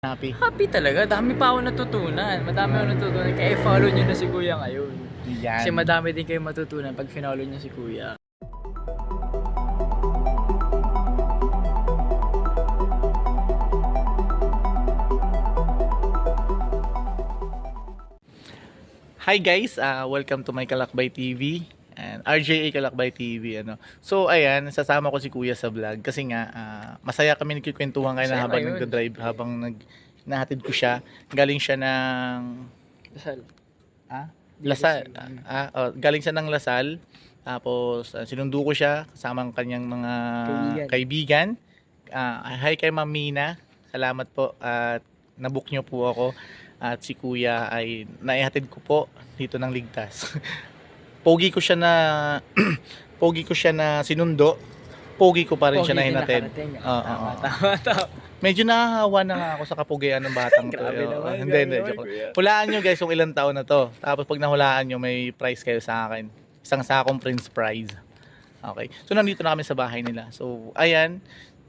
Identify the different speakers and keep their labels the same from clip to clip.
Speaker 1: Happy.
Speaker 2: Happy talaga. Dami pa ako natutunan. Madami ako natutunan. Kaya follow nyo na si Kuya ngayon.
Speaker 1: Yan.
Speaker 2: Kasi madami din kayo matutunan pag finollow nyo si Kuya.
Speaker 1: Hi guys, uh, welcome to my Kalakbay TV and RJA Kalakbay TV ano. So ayan, sasama ko si Kuya sa vlog kasi nga ah, masaya kami nagkikwentuhan kayo na
Speaker 2: Masaya
Speaker 1: habang nagda-drive habang nag nahatid ko siya. Galing siya ng
Speaker 2: Dasal.
Speaker 1: ah, Lasal. Ah, oh, galing siya ng Lasal. Tapos ah, sinundo ko siya kasama ang kanyang mga kaibigan. Ah, hi kay Ma'am Mina. Salamat po at nabook niyo po ako at si Kuya ay naihatid ko po dito ng ligtas. pogi ko siya na pogi ko siya na sinundo. Pogi ko pa rin siya na hinatid. Oo,
Speaker 2: Tama,
Speaker 1: oo.
Speaker 2: tama, tama.
Speaker 1: Medyo nahahawa na nga ako sa kapugian ng batang to.
Speaker 2: Grabe naman.
Speaker 1: Hindi, hindi.
Speaker 2: naman,
Speaker 1: Joke lang. Hulaan nyo guys kung ilang taon na to. Tapos pag nahulaan nyo, may prize kayo sa akin. Isang sakong Prince Prize. Okay. So nandito na kami sa bahay nila. So ayan.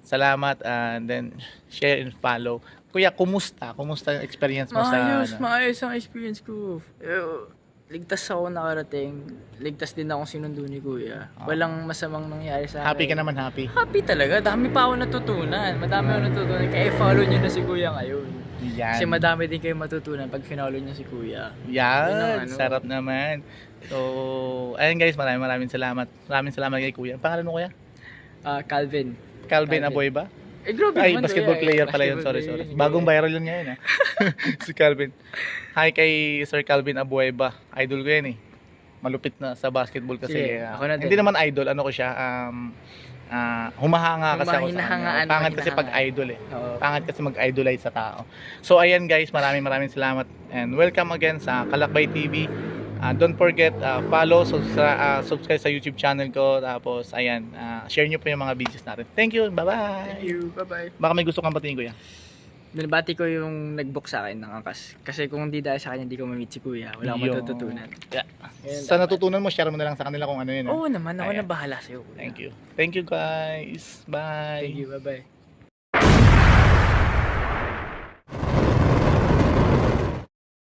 Speaker 1: Salamat and then share and follow. Kuya, kumusta? Kumusta yung experience mo
Speaker 2: Maayos,
Speaker 1: sa... ano?
Speaker 2: maayos ang experience ko. Eh, ligtas ako nakarating. Ligtas din ako sinundo ni Kuya.
Speaker 1: Ah.
Speaker 2: Walang masamang nangyari sa akin.
Speaker 1: Happy ka naman, happy.
Speaker 2: Happy talaga. Dami pa ako natutunan. Madami ako natutunan. Kaya follow nyo na si Kuya ngayon.
Speaker 1: Yan.
Speaker 2: Kasi madami din kayo matutunan pag finollow nyo si Kuya.
Speaker 1: Yan,
Speaker 2: ang ano.
Speaker 1: sarap naman. So, ayun guys, maraming maraming salamat. Maraming salamat kay Kuya. Ang pangalan mo Kuya?
Speaker 2: Ah, Calvin.
Speaker 1: Calvin
Speaker 2: Calvin.
Speaker 1: Aboy ba?
Speaker 2: Eh, grabe
Speaker 1: Ay,
Speaker 2: naman,
Speaker 1: basketball
Speaker 2: Kuya.
Speaker 1: player
Speaker 2: Eh,
Speaker 1: pala yun. Sorry, sorry. Bagong viral yun ngayon, ha? si Calvin. Hi kay Sir Calvin Abueva. Idol ko yan, eh. Malupit na sa basketball kasi.
Speaker 2: Sige,
Speaker 1: ah,
Speaker 2: ako na din.
Speaker 1: hindi naman idol. Ano ko siya? Um, ah, humahanga kasi ako sa kanya.
Speaker 2: mo,
Speaker 1: Pangat kasi pag idol, eh.
Speaker 2: Oo.
Speaker 1: Pangat kasi mag-idolize sa tao. So, ayan guys. Maraming maraming salamat. And welcome again sa Kalakbay TV. Ah, don't forget, ah, follow, subscribe, ah, subscribe sa YouTube channel ko. Tapos, ayan, ah, share nyo po yung mga videos natin. Thank you. Bye-bye.
Speaker 2: Thank you. Bye-bye.
Speaker 1: Baka may gusto kang batiin, kuya.
Speaker 2: Nabati ko yung nag-book sa akin ng angkas. Kasi kung hindi dahil sa kanya, hindi ko ma-meet si Kuya. Wala akong matututunan.
Speaker 1: Yeah.
Speaker 2: Ayun,
Speaker 1: Sa natutunan mo, share mo na lang sa kanila kung ano yun.
Speaker 2: Oo naman, ako
Speaker 1: Ayan.
Speaker 2: na bahala sa'yo. Kuya.
Speaker 1: Thank you. Thank you guys. Bye.
Speaker 2: Thank you. Bye-bye.